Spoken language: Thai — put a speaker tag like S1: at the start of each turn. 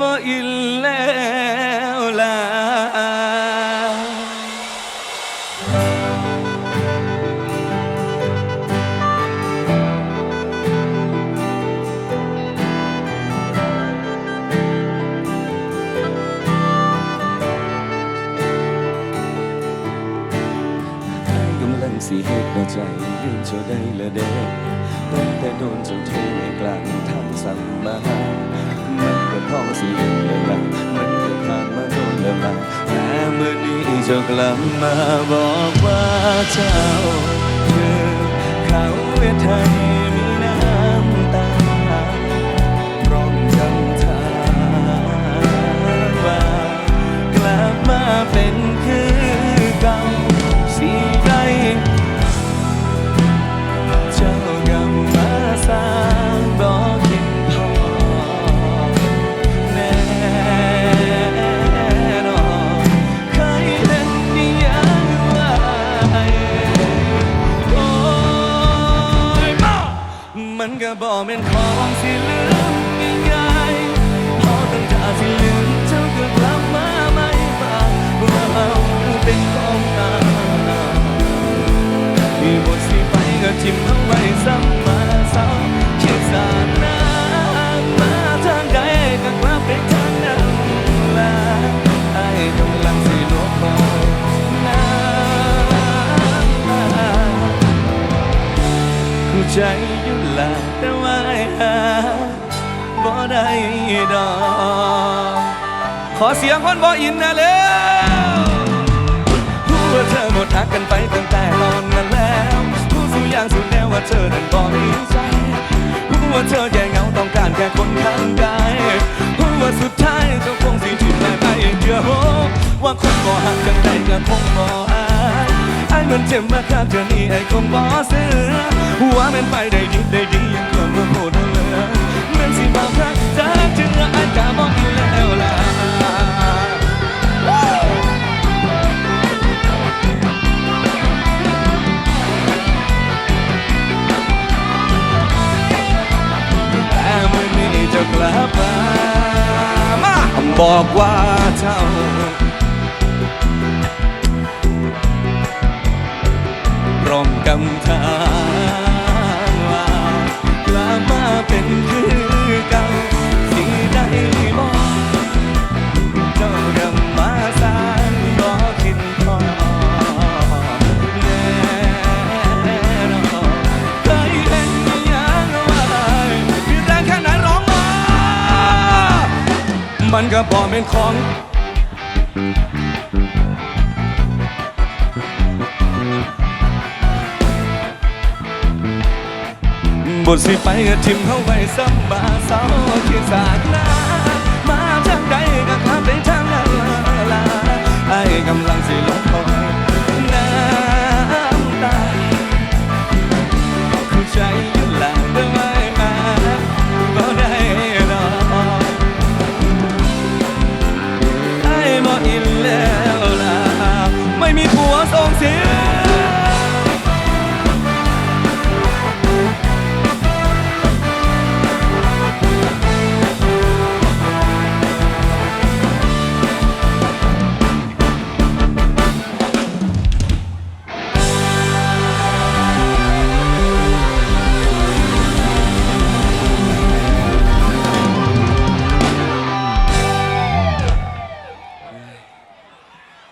S1: บ่อินแล้วล่ะสีเหตุใจลืมเจ้าได้ละเด้ตั้งแต่โดนเจ้าเทกลางทางสัมมา สีเลยละมันก็ผ่านมาโดนและละแต่เมื่อนี้เจ้ากลับมาบอกว่าเจ้าคือเขาเวทยมีน้ มันก็บอกเป็นของสิลืำกูใจอยู่ละแต่ว่าไอ้หาบ่ได้ดอกขอเสียงคนบ่อินนะเร็วรู้ว่าเธอหมดทักกันไปตั้งแต่ตอนนั้นแล้วรู้สุดอย่างสุดแนวว่าเธอนั้นบ่มีใจรู้ว่าเธอแย่เหงาต้องการแค่คนข้างกายรู้ว่าสุดท้ายเธอคงสิทิ้งแม่ไปเชื่อโหว่าคนบ่หักกันได้ก็คงบ่อายไอ้มันเจ็บมาข้างเธอนี่ไอ้คงบ่เสือ หัวมันไปได้ดีได้ดียังควรมาโหดเลยแมันสิบางครั้งเธอจึงไอ้กาบอกอีแล้วล่ะแต่เมื่อนี้จะกลับมามาบอกว่าเจ้าพร้อมกำทา มันก็บ่เป็นของบทสิไปก็ทิมเข้าไปซ้ำบาเศร้าคิดสากน้